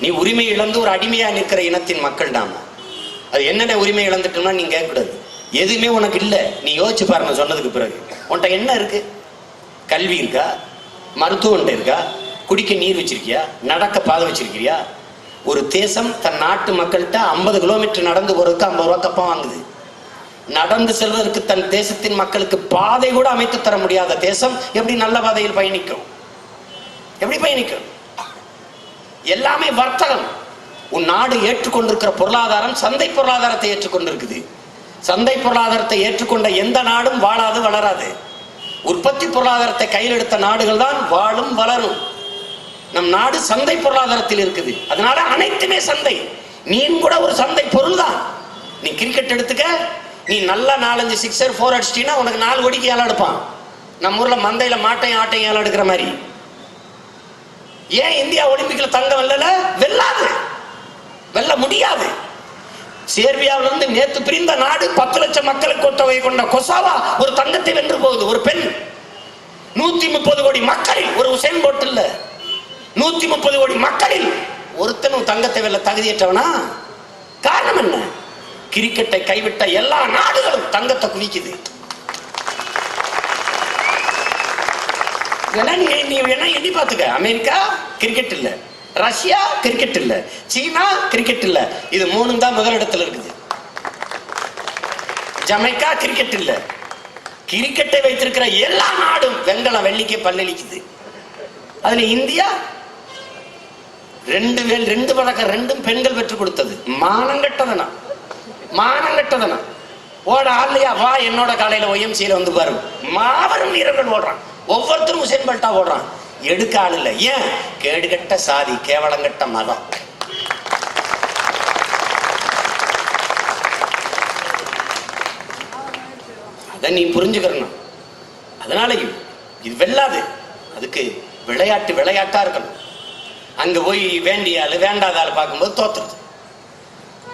நீ உரிமை இழந்து ஒரு அடிமையா நிற்கிற இனத்தின் மக்கள் நாம அது என்னென்ன உரிமை இழந்துட்டோம்னா நீ கேட்கக்கூடாது. எதுவுமே உனக்கு இல்லை. நீ யோசிச்சு பாரு சொன்னதுக்கு பிறகு. உன்கிட்ட என்ன இருக்கு? கல்வி இருக்கா? மருத்துவம் இருக்கா? குடிக்க நீர் வச்சிருக்கியா? நடக்க பாதை வச்சிருக்கிறியா? ஒரு தேசம் தன் நாட்டு மக்கள்கிட்ட ஐம்பது கிலோமீட்டர் நடந்து போறதுக்கு ஐம்பது ரூபா கப்பம் வாங்குது. நடந்து செல்வதற்கு தன் தேசத்தின் மக்களுக்கு பாதை கூட அமைத்து தர முடியாத தேசம் எப்படி நல்ல பாதையில் பயணிக்கும்? எப்படி பயணிக்கும்? எல்லாமே வர்த்தகம். உன் நாடு ஏற்றுக்கொண்டிருக்கிற பொருளாதாரம் சந்தை பொருளாதாரத்தை ஏற்றுக்கொண்டிருக்குது. சந்தை பொருளாதாரத்தை ஏற்றுக்கொண்ட எந்த நாடும் வாழாது வளராது. உற்பத்தி பொருளாதாரத்தை கையில் எடுத்த நாடுகள் தான் வாழும் வளரும். நம் நாடு சந்தை பொருளாதாரத்தில் இருக்குது. அதனால அனைத்துமே சந்தை. நீ கூட ஒரு சந்தை பொருள் தான் நீ கிரிக்கெட் எடுத்துக்க. நீ நல்லா நாலஞ்சு சிக்ஸர் ஃபோர் அடிச்சிட்டீங்கன்னா உனக்கு நாலு கோடிக்கு ஏழை எடுப்பான் நம்ம ஊர்ல மந்தையில மாட்டையும் ஆட்டையும் ஏழை எடுக்கிற மாதிரி. ஏன் இந்தியா ஒலிம்பிக்ல தங்கம் வெல்லல? வெல்லாது. வெல்ல முடியாது. சேர்பியாவில இருந்து நேத்து பிரிந்த நாடு பத்து லட்சம் மக்களுக்கு தொகை கொண்ட கொசாவா ஒரு தங்கத்தை வென்று போகுது. ஒரு பெண். நூத்தி முப்பது கோடி மக்களில் ஒரு உசைன் போட் இல்ல. நூத்தி முப்பது கோடி மக்களில் ஒருத்தனும் தங்கத்தை வெல்ல தகுதியற்றவனா? காரணம் என்ன? கிரிக்கெட்டை கைவிட்ட எல்லா நாடுகளும் தங்கத்தை குவிக்குது. வேணா நீ நீ வேணா எண்ணி பார்த்துக்க. அமெரிக்கா கிரிக்கெட் இல்ல. ரஷ்யா கிரிக்கெட் இல்ல. சீனா கிரிக்கெட் இல்ல. இது மூணும் தான் முதலிடத்துல இருக்குது. ஜமைக்கா கிரிக்கெட் இல்ல. கிரிக்கெட்டை வைத்திருக்கிற எல்லா நாடும் வெங்கலம் வெள்ளிக்கு பல்லளிக்குது. அதுல இந்தியா ரெண்டு ரெண்டு பழக்கம் ரெண்டும் பெண்கள் பெற்றுக் கொடுத்தது. மானங்கட்டதனா மானங்கட்டதனா ஓட ஆள்லையா? வா என்னோட காலையில ஒய்எம்சியில வந்து பாரு. மாபெரும் வீரர்கள் ஓடுறான். ஒவ்வொருத்தரும் உசேன் பல்ட்டா ஓடுறான். எடுக்க ஆள் இல்லை. ஏன்? கேடுகட்ட சாதி கேவலங்கட்ட மதம். அதை நீ புரிஞ்சுக்கிறணும். அதனால இது வெல்லாது. அதுக்கு விளையாட்டு விளையாட்டா இருக்கணும். அங்க போய் வேண்டிய ஆளு வேண்டாத பார்க்கும்போது தோத்துறது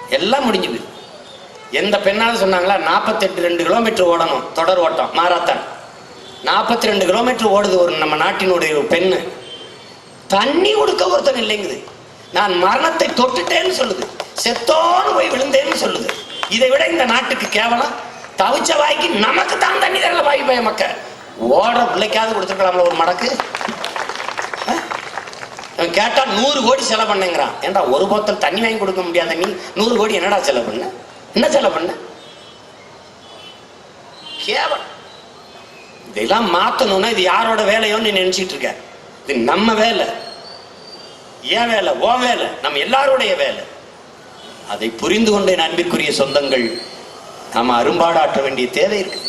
எல்லாம் முடிஞ்சு போயிடும் எந்த பெண்ணாலும் சொன்னாங்களா நாற்பத்தெட்டு ரெண்டு கிலோமீட்டர் ஓடணும் தொடர் ஓட்டம் மாராத்தான் நாற்பத்தி ரெண்டு கிலோமீட்டர் ஓடுது ஒரு நம்ம நாட்டினுடைய பெண்ணு. தண்ணி கொடுக்க ஒருத்தன் இல்லைங்குது. நான் மரணத்தை தொட்டுட்டேன்னு சொல்லுது. செத்தோன்னு போய் விழுந்தேன்னு சொல்லுது. இதை விட இந்த நாட்டுக்கு கேவலம். தவிச்ச வாய்க்கு நமக்கு தான் தண்ணி தரல வாய் பய மக்க ஓடுற பிள்ளைக்காவது கொடுத்துருக்கலாம்ல ஒரு மடக்கு? கேட்டா நூறு கோடி செலவு பண்ணேங்கிறான். ஏன்டா ஒரு போத்தல் தண்ணி வாங்கி கொடுக்க முடியாத நீ நூறு கோடி என்னடா செலவு பண்ண என்ன செலவு பண்ண கேவலம். இதெல்லாம் மாத்தணும்னா இது யாரோட வேலையோன்னு நீ நினைச்சிட்டு இருக்க. இது நம்ம வேலை. ஏன் வேலை ஓ வேலை நம்ம எல்லாருடைய வேலை. அதை புரிந்து கொண்ட அன்பிற்குரிய சொந்தங்கள். நாம அரும்பாடாற்ற வேண்டிய தேவை இருக்கு.